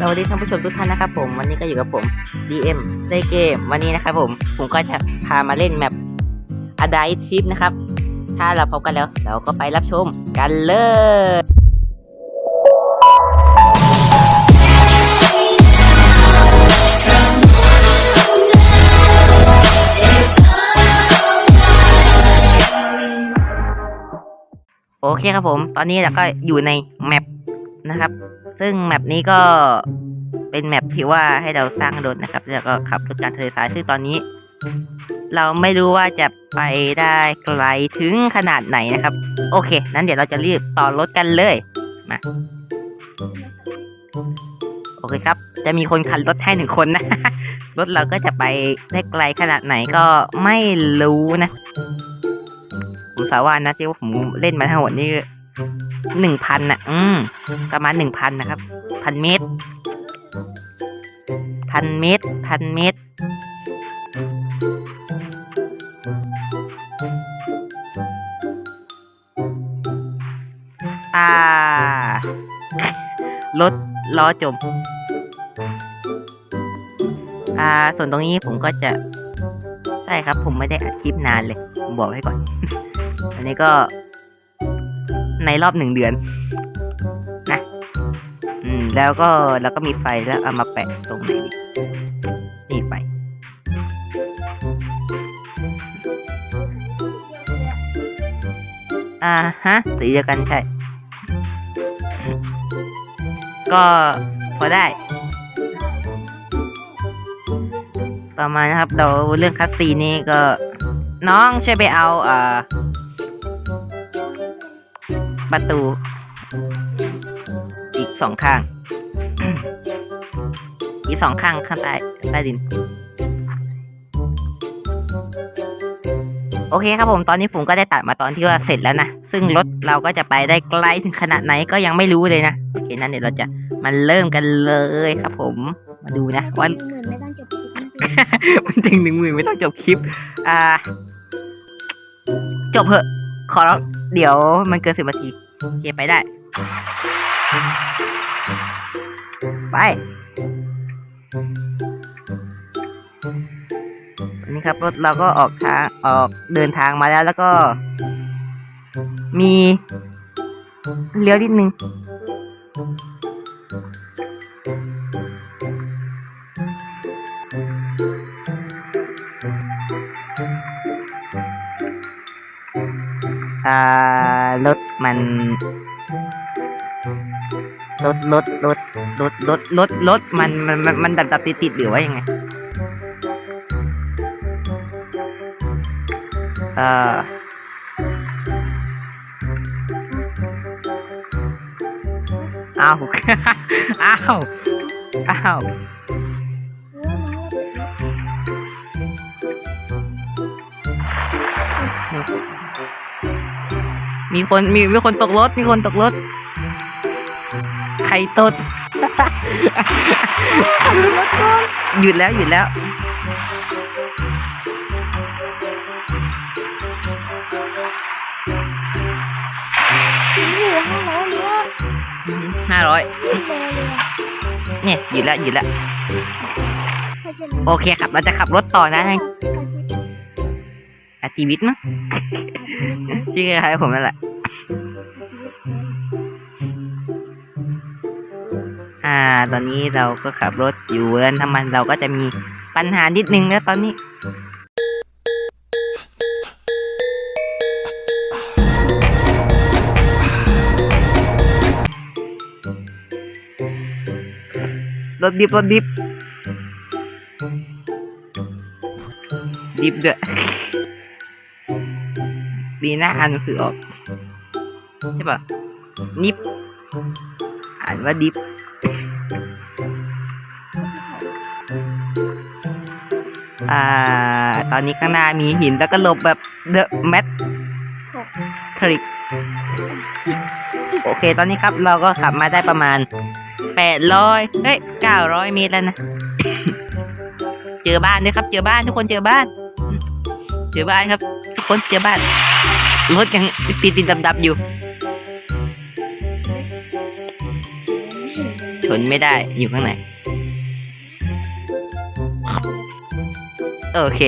สวัสดีท่านผู้ชมทุกท่านนะครับผมวันนี้ก็อยู่กับผม DM ในเกมวันนี้นะครับผมผมก็จะพามาเล่นแมป a d i t Trip นะครับ ถ้าเราพบกันแล้ว เราก็ไปรับชมกันเลยโอเคครับผม ตอนนี้เราก็อยู่ในแมปนะครับ ซึ่งแมปนี้ก็เป็นแมปที่ว่าให้เราสร้างรถนะครับ แล้วก็ขับรถการทะเลทรายซึ่งตอนนี้ เราไม่รู้ว่าจะไปได้ไกลถึงขนาดไหนนะครับ โอเค นั้นเดี๋ยวเราจะรีบต่อรถกันเลยมาโอเคครับ จะมีคนขับรถให้หนึ่งคนนะ รถเราก็จะไปได้ไกลขนาดไหนก็ไม่รู้นะผมสาว่านะที่ว่าผมเล่นมาทั้งหมดนี่ หนึ่งพันนะอืมประมาณหนึ่งพันนะครับพันเมตรพันเมตรพันเมตรอ่ารถล้อจม อ่า ส่วนตรงนี้ผมก็จะใช่ครับ ผมไม่ได้อัดคลิปนานเลย ผมบอกให้ก่อน อันนี้ก็ ในรอบหนึ่งเดือนนะอืมแล้วก็แล้วก็มีไฟแล้วเอามาแปะตรงไหนดีนี่ไฟอ่าฮะสีเดียวกันใช่ ก็พอได้ ต่อมานะครับ เราเรื่องคัสซีนนี้ก็น้องช่วยไปเอาอ่า ประตู อีกสองข้าง อีกสองข้างข้างใต้ใต้ดิน โอเคครับผมตอนนี้ผมก็ได้ตัดมาตอนที่ว่าเสร็จแล้วนะ ซึ่งรถเราก็จะไปได้ไกลถึงขนาดไหนก็ยังไม่รู้เลยนะโอเคนั้นเดี๋ยวเราจะมาเริ่มกันเลยครับผม มาดูนะว่าหนึ่งจบคลิปนะไม่ถึงหนึ่งหมื่นไม่ต้องจบคลิป อ่า จบเหอะ ขอร้องเดี๋ยวมันเกินสิบนาทีโอเคไปได้ ไปอันนี้ครับรถเราก็ออกทางออกเดินทางมาแล้วแล้วก็ มีเลี้ยวนิดนึง อ่ารถมันรถรถรถรถรถรถรถมันมันมันมันดับดับติดติดหรือว่ายังไงเอ่ออ้าว อ้าว อ้าว มีคนมีมีคนตกรถ มีคนตกรถ ใครตด หยุดแล้วหยุดแล้วห้าร้อยเนี่ยห้าร้อยเนี่ยหยุดแล้วหยุดแล้วใครจะรู้โอเคครับ เราจะขับรถต่อนะอาชีวิตมั้งชื่ออะไรผมนั่นแหละ อ่า ตอนนี้เราก็ขับรถอยู่แล้วน้ำมันเราก็จะมีปัญหานิดนึงแล้วตอนนี้รถดิบรถดิบดิบด้วยดีนะอ่านหนังสือออก ใช่ปะนิบอ่านว่าดิบอ่า ตอนนี้ข้างหน้ามีหินแล้วก็หลบแบบเดอะแมททริกโอเค ตอนนี้ครับเราก็ขับมาได้ประมาณแปดร้อยเฮ้ยเก้าร้อยเมตรแล้วนะ เจอบ้านด้วยครับ เจอบ้านทุกคนเจอบ้าน เจอบ้านครับ ทุกคนเจอบ้าน รถยังติดติดดับๆอยู่ ชนไม่ได้อยู่ข้างในโอเค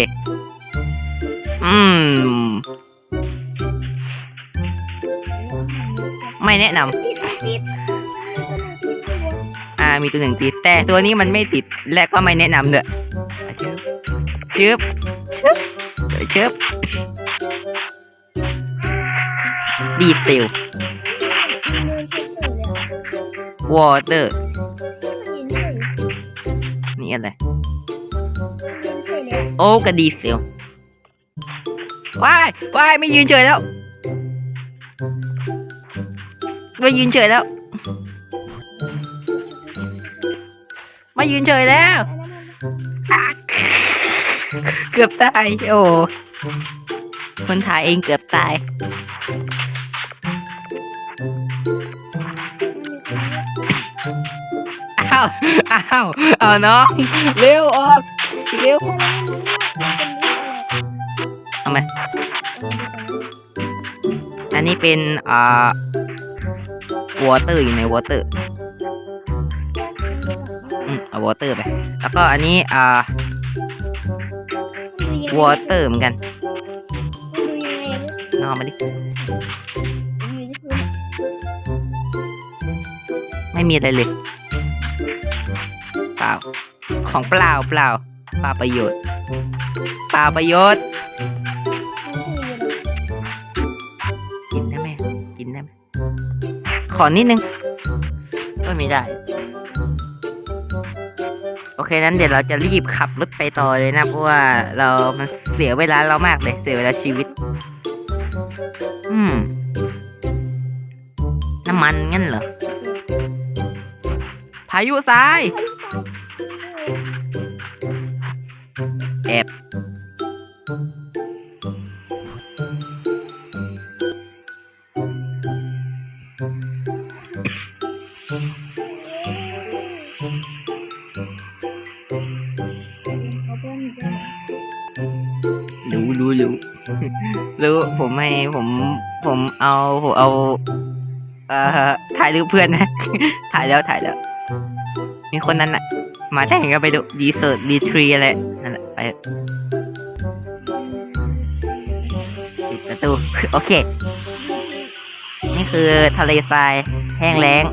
อืม ไม่แนะนำอ่า มีตัวหนึ่งติด แต่ตัวนี้มันไม่ติด และก็ไม่แนะนำด้วยชึบชึบชึบดีเซล ยวอเตอร์มันยืนเฉยนี่อะไรยืนเฉยเลยโอ้กับดีเซลว้ายว้ายไม่ยืนเฉยแล้ว ไม่ยืนเฉยแล้ว ไม่ยืนเฉยแล้วอันนั้นมันเกือบตาย โอ้คนถ่ายเองเกือบตาย อ้าว อ้าว เอาน้อง เร็วออก เร็วทำไมอันนี้เป็นอ่าวอเตอร์อยู่ในวอเตอร์ อืมเอาวอเตอร์ไป แล้วก็อันนี้อ่าวอเตอร์เหมือนกันนอกมาดิ ไม่มีอะไรเลยเปล่าของเปล่าเปล่าเปล่าประโยชน์เปล่าประโยชน์ กินได้ไหมกินได้ไหมขอนิดนึงก็ไม่ได้ โอเคนั้นเดี๋ยวเราจะรีบขับรถไปต่อเลยนะ เพราะว่าเรามันเสียเวลาเรามากเลย เสียเวลาชีวิต อืม น้ำมันงั้นเหรอ พายุทรายแอบรู้รู้รู้รู้ผมให้ผมผมเอาผมเอา เอ่อถ่ายรูปเพื่อนนะ ถ่ายแล้วถ่ายแล้ว มีคนนั้นน่ะมาได้ก็ไปดูดีเซอร์ดีทรีอะไรนั่นแหละไปปิดประตู โอเค นี่คือทะเลทรายแห้งแล้ง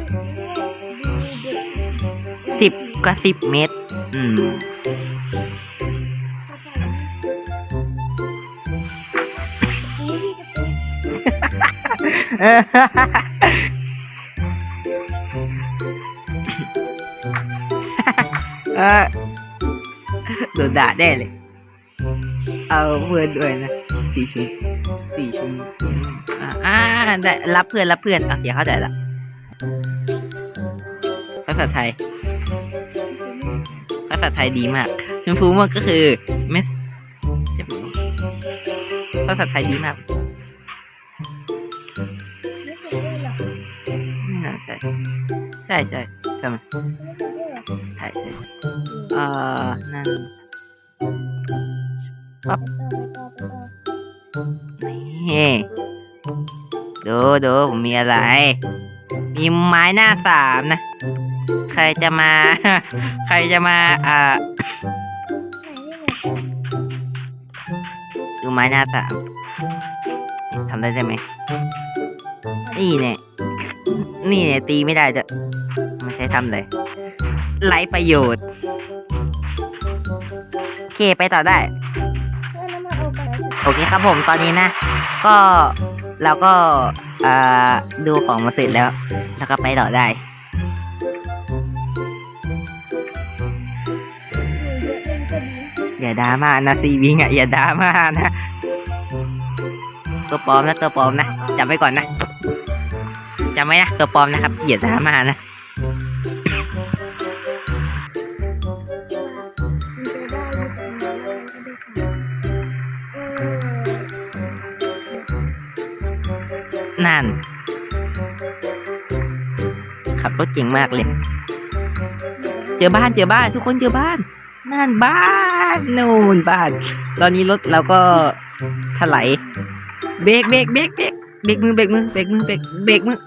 สิบกว่าสิบเมตร อืม เออโดนด่าได้เลย เอาเพื่อนด้วยนะสี่ชุดสี่ชุดอ่าได้รับเพื่อนรับเพื่อนอะเดี๋ยวเข้าใจละภาษาไทย ภาษาไทยดีมากชมพูมากก็คือเมสภาษาไทยดีมากไม่น่ใช่ใช่ ใช่ทำไมใช่ใช่เอ่อนั่นนี่ดูดูผมมีอะไร มีไม้หน้าสามนะ ใครจะมา ใครจะมาอ่าดูไม้หน้าสามทำได้ใช่ไหมนี่เนี่ยนี่เนี่ยตีไม่ได้จะไม่ ใช่ทำเลยไร้ประโยชน์โอเคไปต่อได้ โอเคครับผมตอนนี้นะ ก็เราก็เอ่อดูของมาเสร็จแล้ว แล้วก็ไปต่อได้อย่าดราม่านะซีวิงอะอย่าดราม่านะตัวปลอมนะตัวปลอมนะจำไว้ก่อนนะจำไว้นะตัวปลอมนะครับอย่าดราม่านะ รถเก่งมากเลย เจอบ้านเจอบ้านทุกคนเจอบ้านนั่นบ้านนู่นบ้าน ตอนนี้รถเราก็ถลายเบรกเบรกเบรกเบรกเบรกมือเบรกมือเบรกมือเบรกเบรกมือ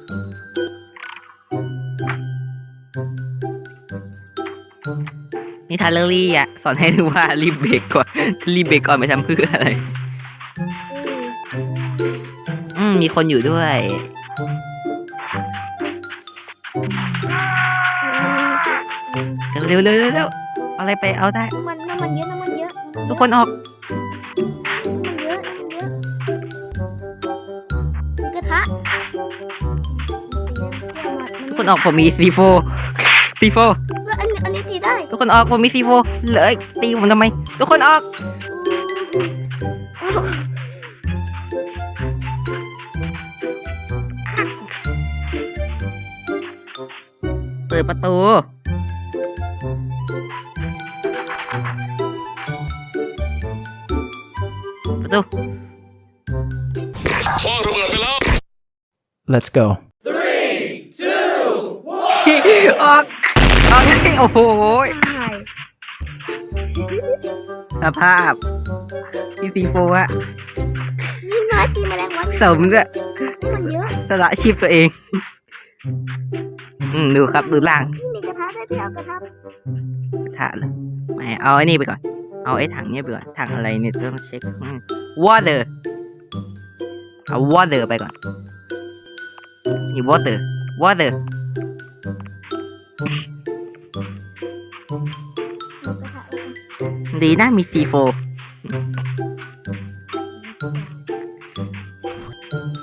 นี่ทาเลอรี่อะสอนให้รู้ว่ารีบเบรกก่อนรีบเบรกก่อนไปทำเพื่ออะไร อืมอืมมีคนอยู่ด้วย เร็วเร็วเร็วเร็วเอาอะไรไปเอาได้ น้ำมันน้ำมันเยอะน้ำมันเยอะทุกคนออกน้ำมันเยอะน้ำมันเยอะมีกระทะทุกคนออกผมมีซีโฟซีโฟแล้วอันนี้อันนี้ตีได้ทุกคนออกผมมีซีโฟเลยตีผมทำไม ทุกคนออก เปิดประตู ประตู พ่อระเบิดไปแล้ว Let's go. ออกออกเลยโอ้โหตายสภาพพี่ซีโฟอะนี่ไม้ตีแมลงวันสมก็น้ำมันเยอะสละชีพตัวเอง อืมดูครับดูล่างนี่มีกระทะได้ไปเอากระทะถาดเลยไม่เอาไอ้นี่ไปก่อน เอาไอ้ถังเนี้ยไปก่อน ถังอะไรเนี่ยต้องเช็ค water เอา water ไปก่อน นี่ water water เอากระทะเอาดีนะมี C4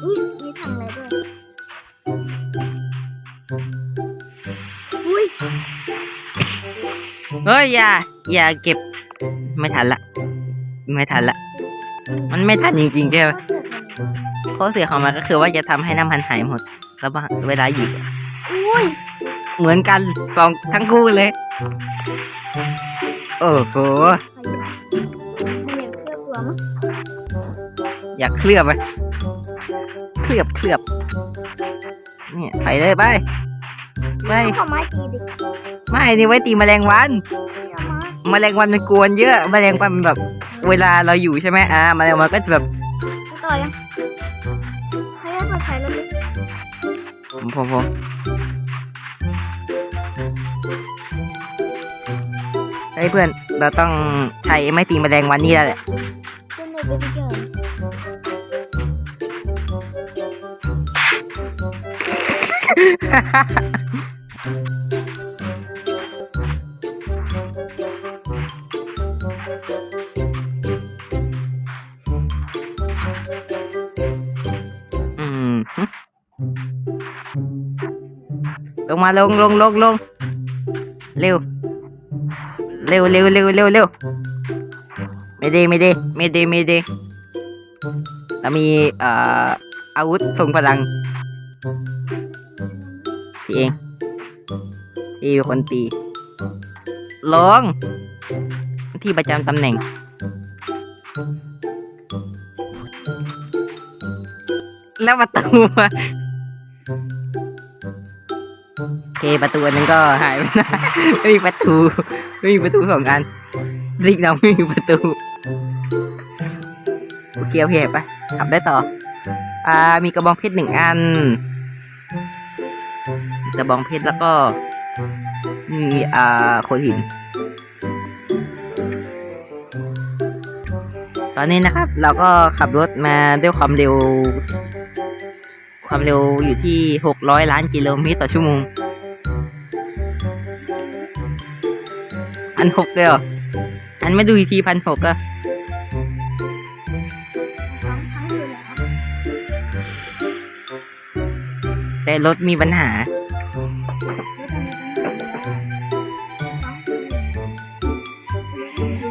อุ้ยมีถังอะไรด้วย อุ้ย เฮ้ย อย่า อย่าเก็บ ไม่ทันละ ไม่ทันละ มันไม่ทันจริงๆใช่ไหมก็เสร็จแล้วข้อเสียของมันก็คือว่าจะทำให้น้ำมันหายหมดแล้วบางเวลาหยิบอุ้ยเหมือนกันสองทั้งคู่เลย โอ้โหใครอยากมันอยากเคลือบหัวมั้งอยากเคลือบไหมเคลือบเคลือบเนี่ยไปเลยไปไปเอาไม้ตีดิไม่นี่ไว้ตีแมลงวันเอามา แมลงวันมันกวนเยอะแมลงวันมันแบบ เวลาเราอยู่ใช่ไหมอ่าแมลงวันก็จะแบบจะต่อยังใครให้ปลอดภัยแล้วดิผมผมผมเฮ้ยเพื่อน เราต้องใช้ไม้ตีแมลงวันนี่แล้วแหละเล่นเลยไปเจออื ลงมาลงลงลงลงเร็ว เร็วเร็วเร็วเร็วเร็วไม่ดีไม่ดีไม่ดีไม่ดีเรามีเอ่ออาวุธทรงพลังพี่เองพี่เป็นคนตีลงที่ประจำตำแหน่งแล้วประตูอะ โอเคประตูอันนึงก็หายไปนะไม่มีประตูไม่มีประตูสองอันซิกเราไม่มีประตูโอเคโอเคไปขับได้ต่อ อ่า มีกระบองเพชรหนึ่งอัน กระบองเพชรแล้วก็มีอ่าโขดหิน ตอนนี้นะครับ เราก็ขับรถมาด้วยความเร็ว ความเร็วอยู่ที่หกร้อยล้านกิโลเมตรต่อชั่วโมงพันหกเลยเหรอ อันไม่ดูอีกทีพันหกอะทั้งทั้งอยู่แล้วแต่รถมีปัญหา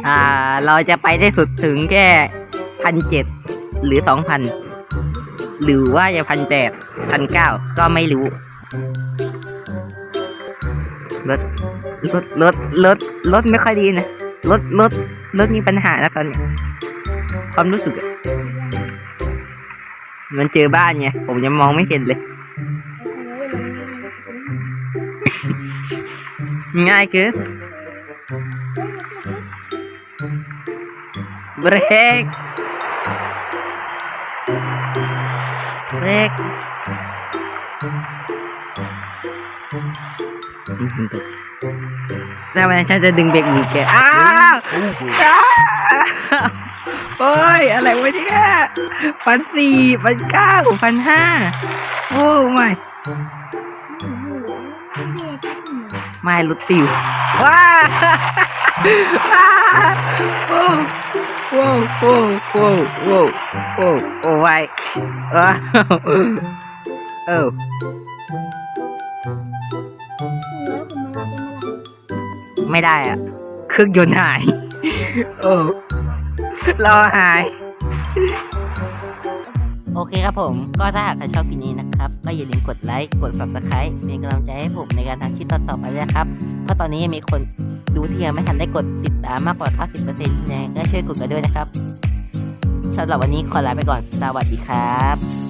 อ่า เราจะไปได้สุดถึงแค่พันเจ็ดหรือสองพัน หรือว่าจะพันแปดพันเก้าก็ไม่รู้รถรถรถรถรถไม่ค่อยดีนะรถรถรถมีปัญหาแล้วตอนเนี้ยความรู้สึกอะมันเจอบ้านไงผมยังมองไม่เห็นเลย ง่ายคือเบรก เรกอื้อหือแล้วมันฉันจะดึงเบรกมือแกอ้าวอ้าวโอ้ย อะไรวะเนี่ยพันสี่พันเก้าพันห้าโอ้ไม่ไม่หลุดติวว้าว้าโอ้ โอ้โอ้โอ้โอ้โอ้โอ้ไว้ว้าวเออแล้วคุณมารับไม่ได้อะเครื่องยนต์หาย โอ้รอหาย โอเคครับผม ก็ถ้าหากใครชอบคลิปนี้นะครับ ก็อย่าลืมกดไลค์ กด subscribe เป็นกำลังใจให้ผมในการทำคลิปต่อๆไปนะครับ เพราะตอนนี้มีคน ดูที่ยังไม่ทันได้กดติดตามมากกว่า 90%ยังไงก็ช่วยกดกันด้วยนะครับสำหรับวันนี้ขอลาไปก่อน สวัสดีครับ